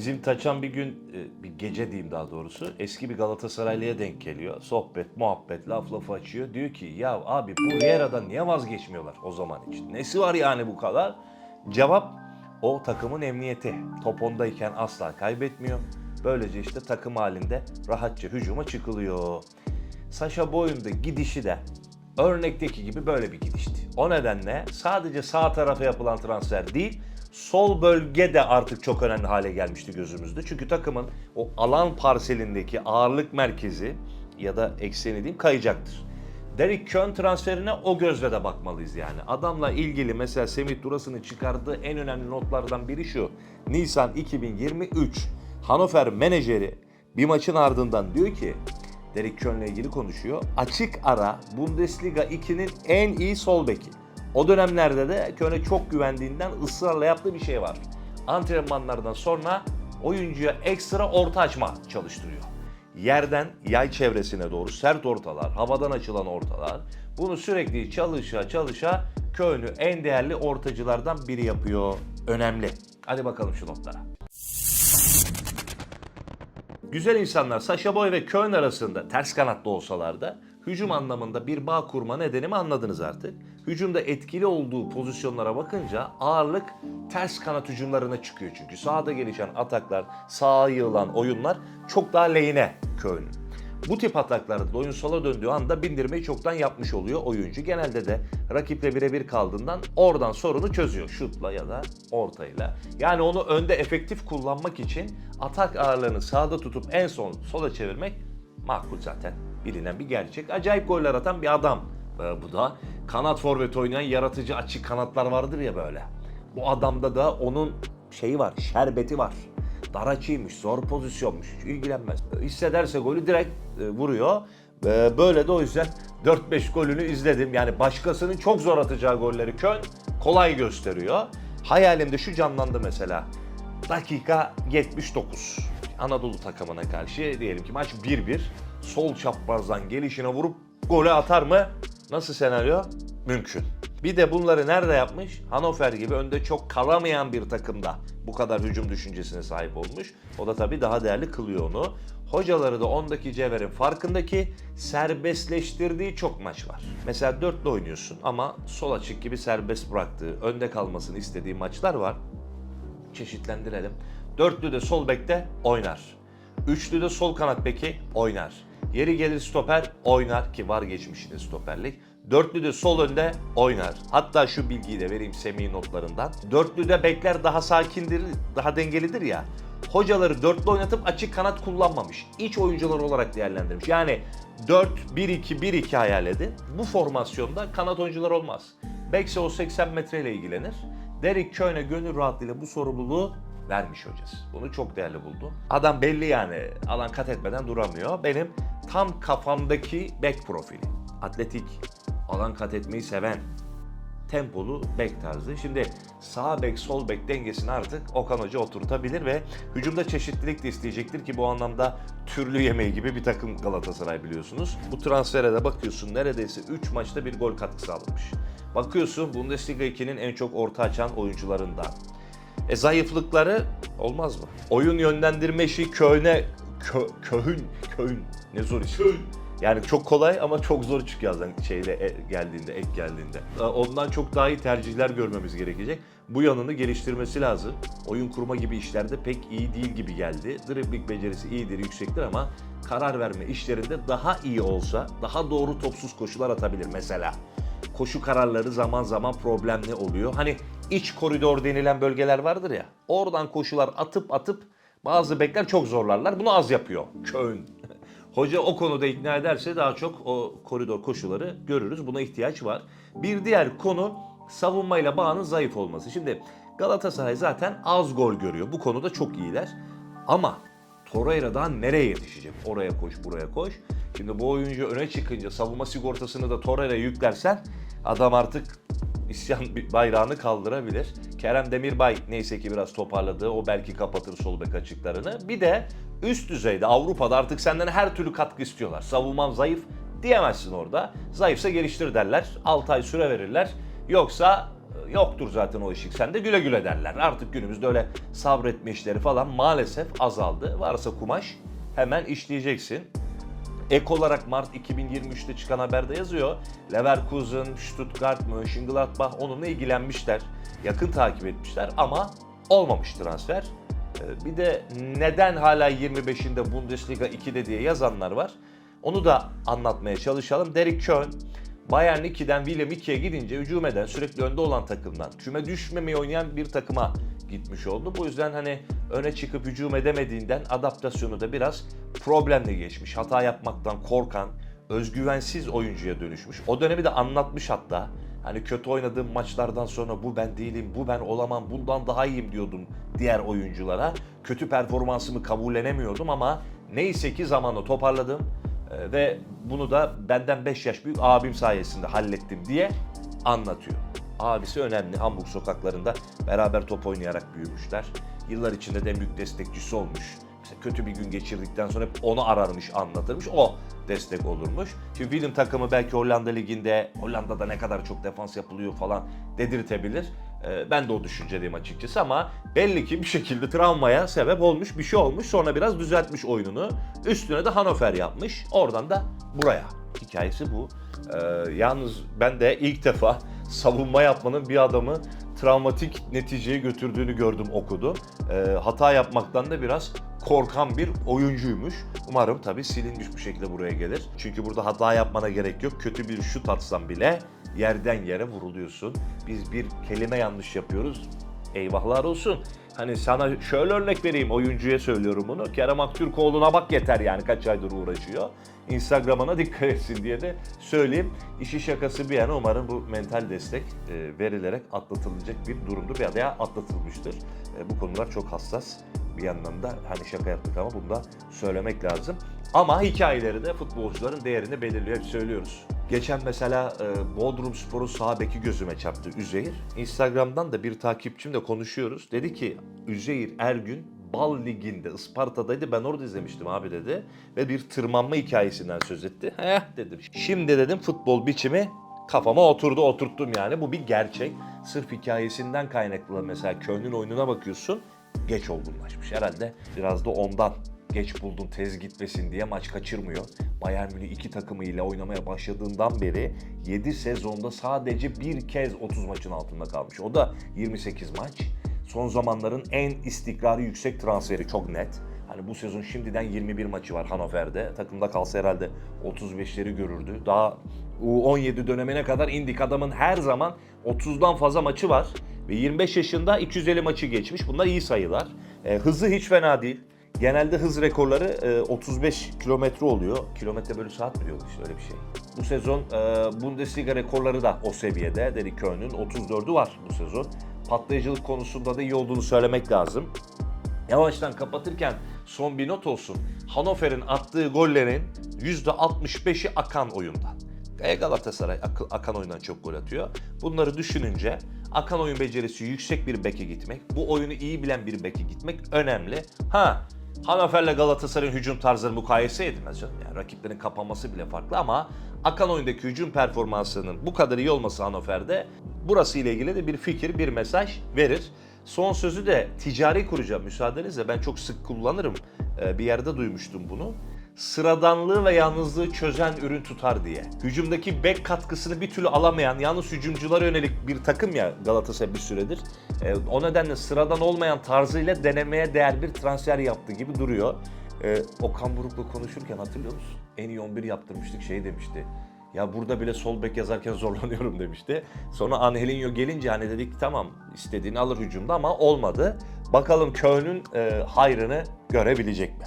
Bizim Taçan bir gün, e, bir gece diyeyim daha doğrusu, eski bir Galatasaraylı'ya denk geliyor. Sohbet, muhabbet, laf lafı açıyor. Diyor ki ya abi bu Riera'dan niye vazgeçmiyorlar o zaman için? Nesi var yani bu kadar? Cevap o takımın emniyeti. Top ondayken asla kaybetmiyor. Böylece işte takım halinde rahatça hücuma çıkılıyor. Sasha Boy'un da gidişi de örnekteki gibi böyle bir gidişti. O nedenle sadece sağ tarafa yapılan transfer değil, sol bölge de artık çok önemli hale gelmişti gözümüzde. Çünkü takımın o alan parselindeki ağırlık merkezi ya da ekseni diyeyim kayacaktır. Derek Kön transferine o gözle de bakmalıyız yani. Adamla ilgili mesela Semih Duras'ın çıkardığı en önemli notlardan biri şu. Nisan 2023 Hannover menajeri bir maçın ardından diyor ki Derek Kön'le ilgili konuşuyor. Açık ara Bundesliga 2'nin en iyi sol beki. O dönemlerde de Kön'e çok güvendiğinden ısrarla yaptığı bir şey var. Antrenmanlardan sonra oyuncuya ekstra orta açma çalıştırıyor. Yerden yay çevresine doğru sert ortalar, havadan açılan ortalar. Bunu sürekli çalışa çalışa Kön'ü en değerli ortacılardan biri yapıyor. Önemli. Hadi bakalım şu notlara. Güzel insanlar Sasha Boy ve Köln arasında ters kanatlı olsalar da hücum anlamında bir bağ kurma nedenimi anladınız artık. Hücumda etkili olduğu pozisyonlara bakınca ağırlık ters kanat hücumlarına çıkıyor çünkü. Sağda gelişen ataklar, sağa yığılan oyunlar çok daha lehine Köln. Bu tip ataklarda da oyun sola döndüğü anda bindirmeyi çoktan yapmış oluyor oyuncu. Genelde de rakiple birebir kaldığından oradan sorunu çözüyor. Şutla ya da ortayla. Yani onu önde efektif kullanmak için atak ağırlığını sağda tutup en son sola çevirmek makul zaten. Bilinen bir gerçek. Acayip goller atan bir adam. Ee, bu da kanat forvet oynayan yaratıcı açık kanatlar vardır ya böyle. Bu adamda da onun şeyi var, şerbeti var. Dar açıymış, zor pozisyonmuş, ilgilenmez. Hissederse golü direkt e, vuruyor. Böyle de o yüzden 4-5 golünü izledim. Yani başkasının çok zor atacağı golleri Köln kolay gösteriyor. Hayalimde şu canlandı mesela. Dakika 79. Anadolu takımına karşı diyelim ki maç 1-1. Sol çaprazdan gelişine vurup golü atar mı? Nasıl senaryo? Mümkün. Bir de bunları nerede yapmış? Hannover gibi önde çok kalamayan bir takımda bu kadar hücum düşüncesine sahip olmuş. O da tabii daha değerli kılıyor onu. Hocaları da ondaki cevherin farkındaki serbestleştirdiği çok maç var. Mesela dörtlü oynuyorsun ama sol açık gibi serbest bıraktığı, önde kalmasını istediği maçlar var çeşitlendirelim. Dörtlü de sol bekte oynar. Üçlü de sol kanat beki oynar. Yeri gelir stoper oynar ki var geçmişinde stoperlik. Dörtlü de sol önde oynar. Hatta şu bilgiyi de vereyim Semih'in notlarından. Dörtlü de bekler daha sakindir, daha dengelidir ya. Hocaları dörtlü oynatıp açık kanat kullanmamış. İç oyuncular olarak değerlendirmiş. Yani 4-1-2-1-2 hayal edin. Bu formasyonda kanat oyuncular olmaz. Bekse o 80 metreyle ilgilenir. Derek Köy'ne gönül rahatlığıyla bu sorumluluğu vermiş hocası. Bunu çok değerli buldu. Adam belli yani alan kat etmeden duramıyor. Benim tam kafamdaki bek profili. Atletik, alan kat etmeyi seven, tempolu bek tarzı. Şimdi sağ bek sol bek dengesini artık Okan Hoca oturtabilir ve hücumda çeşitlilik de isteyecektir ki bu anlamda türlü yemeği gibi bir takım Galatasaray biliyorsunuz. Bu transfere de bakıyorsun neredeyse 3 maçta bir gol katkısı alınmış. Bakıyorsun Bundesliga 2'nin en çok orta açan oyuncularından. E zayıflıkları olmaz mı? Oyun yönlendirme işi köyne kö, köyün köyün ne zor iş. Yani çok kolay ama çok zor çıkıyor yazdan şeyle e, geldiğinde, ek geldiğinde. E, Ondan çok daha iyi tercihler görmemiz gerekecek. Bu yanını geliştirmesi lazım. Oyun kurma gibi işlerde pek iyi değil gibi geldi. Dribbling becerisi iyidir, yüksektir ama karar verme işlerinde daha iyi olsa, daha doğru topsuz koşular atabilir mesela. Koşu kararları zaman zaman problemli oluyor. Hani iç koridor denilen bölgeler vardır ya. Oradan koşular atıp atıp bazı bekler çok zorlarlar. Bunu az yapıyor. Köln. Hoca o konuda ikna ederse daha çok o koridor koşuları görürüz. Buna ihtiyaç var. Bir diğer konu savunmayla bağının zayıf olması. Şimdi Galatasaray zaten az gol görüyor. Bu konuda çok iyiler. Ama Torreira daha nereye yetişecek? Oraya koş, buraya koş. Şimdi bu oyuncu öne çıkınca savunma sigortasını da Torreira'ya yüklersen adam artık isyan bayrağını kaldırabilir. Kerem Demirbay neyse ki biraz toparladı. O belki kapatır sol bek açıklarını. Bir de üst düzeyde Avrupa'da artık senden her türlü katkı istiyorlar. Savunman zayıf diyemezsin orada. Zayıfsa geliştir derler. 6 ay süre verirler. Yoksa e, yoktur zaten o ışık sende güle güle derler. Artık günümüzde öyle sabretme işleri falan maalesef azaldı. Varsa kumaş hemen işleyeceksin. Ek olarak Mart 2023'te çıkan haberde yazıyor. Leverkusen, Stuttgart, Mönchengladbach onunla ilgilenmişler. Yakın takip etmişler ama olmamış transfer. Ee, Bir de neden hala 25'inde Bundesliga 2'de diye yazanlar var. Onu da anlatmaya çalışalım. Derek Köhn, Bayern 2'den Willem 2'ye gidince hücum eden, sürekli önde olan takımdan küme düşmemeye oynayan bir takıma gitmiş oldu. Bu yüzden hani öne çıkıp hücum edemediğinden adaptasyonu da biraz problemle geçmiş. Hata yapmaktan korkan, özgüvensiz oyuncuya dönüşmüş. O dönemi de anlatmış hatta. Hani kötü oynadığım maçlardan sonra bu ben değilim, bu ben olamam, bundan daha iyiyim diyordum diğer oyunculara. Kötü performansımı kabullenemiyordum ama neyse ki zamanla toparladım. Ee, ve bunu da benden 5 yaş büyük abim sayesinde hallettim diye anlatıyor. Abisi önemli. Hamburg sokaklarında beraber top oynayarak büyümüşler. Yıllar içinde de en büyük destekçisi olmuş. Mesela kötü bir gün geçirdikten sonra hep onu ararmış, anlatırmış. O destek olurmuş. Şimdi Willem takımı belki Hollanda Ligi'nde, Hollanda'da ne kadar çok defans yapılıyor falan dedirtebilir. Ee, Ben de o düşüncedeyim açıkçası ama belli ki bir şekilde travmaya sebep olmuş, bir şey olmuş. Sonra biraz düzeltmiş oyununu. Üstüne de Hannover yapmış. Oradan da buraya. Hikayesi bu. Ee, yalnız ben de ilk defa savunma yapmanın bir adamı travmatik neticeye götürdüğünü gördüm, okudum. Ee, hata yapmaktan da biraz korkan bir oyuncuymuş. Umarım tabii silinmiş bir şekilde buraya gelir. Çünkü burada hata yapmana gerek yok. Kötü bir şut atsan bile yerden yere vuruluyorsun. Biz bir kelime yanlış yapıyoruz. Eyvahlar olsun. Hani sana şöyle örnek vereyim oyuncuya söylüyorum bunu. Kerem Aktürkoğlu'na bak yeter yani kaç aydır uğraşıyor. Instagram'ına dikkat etsin diye de söyleyeyim. İşi şakası bir yana umarım bu mental destek e, verilerek atlatılacak bir durumdur veya atlatılmıştır. E, bu konular çok hassas. Bir yandan da hani şaka yaptık ama bunu da söylemek lazım. Ama hikayeleri de futbolcuların değerini belirliyor. Hep söylüyoruz. Geçen mesela e, Bodrum Spor'un sağ beki gözüme çarptı Üzeyir. Instagram'dan da bir takipçimle konuşuyoruz. Dedi ki Üzeyir Ergün Bal Ligi'nde Isparta'daydı ben orada izlemiştim abi dedi. Ve bir tırmanma hikayesinden söz etti. Heh dedim. Şimdi dedim futbol biçimi kafama oturdu oturttum yani bu bir gerçek. Sırf hikayesinden kaynaklı mesela Köln'ün oyununa bakıyorsun geç olgunlaşmış. Herhalde biraz da ondan geç buldun tez gitmesin diye maç kaçırmıyor. Bayern Münih iki takımıyla oynamaya başladığından beri 7 sezonda sadece bir kez 30 maçın altında kalmış. O da 28 maç. Son zamanların en istikrarı yüksek transferi çok net. Hani bu sezon şimdiden 21 maçı var Hannover'de. Takımda kalsa herhalde 35'leri görürdü. Daha U17 dönemine kadar indik adamın her zaman 30'dan fazla maçı var. Ve 25 yaşında 250 maçı geçmiş. Bunlar iyi sayılar. E, hızı hiç fena değil. Genelde hız rekorları e, 35 kilometre oluyor. Kilometre bölü saat mi diyorlar işte öyle bir şey. Bu sezon e, Bundesliga rekorları da o seviyede. Derek Köhn'ün 34'ü var bu sezon. Patlayıcılık konusunda da iyi olduğunu söylemek lazım. Yavaştan kapatırken son bir not olsun. Hannover'in attığı gollerin %65'i akan oyundan. E, Galatasaray ak- akan oyundan çok gol atıyor. Bunları düşününce akan oyun becerisi yüksek bir beke gitmek, bu oyunu iyi bilen bir beke gitmek önemli. Ha Hannover'le Galatasaray'ın hücum tarzları mukayese edilmez canım. Yani rakiplerin kapanması bile farklı ama akan oyundaki hücum performansının bu kadar iyi olması Hannover'de burası ile ilgili de bir fikir, bir mesaj verir. Son sözü de ticari kuracağım müsaadenizle. Ben çok sık kullanırım. Ee, bir yerde duymuştum bunu. Sıradanlığı ve yalnızlığı çözen ürün tutar diye. Hücumdaki bek katkısını bir türlü alamayan, yalnız hücumculara yönelik bir takım ya Galatasaray bir süredir. Ee, o nedenle sıradan olmayan tarzıyla denemeye değer bir transfer yaptığı gibi duruyor. Ee, Okan Buruk'la konuşurken hatırlıyor musun? En iyi 11 yaptırmıştık şey demişti. Ya burada bile sol bek yazarken zorlanıyorum demişti. Sonra Angelinho gelince hani dedik tamam istediğini alır hücumda ama olmadı. Bakalım Köln'ün e, hayrını görebilecek mi?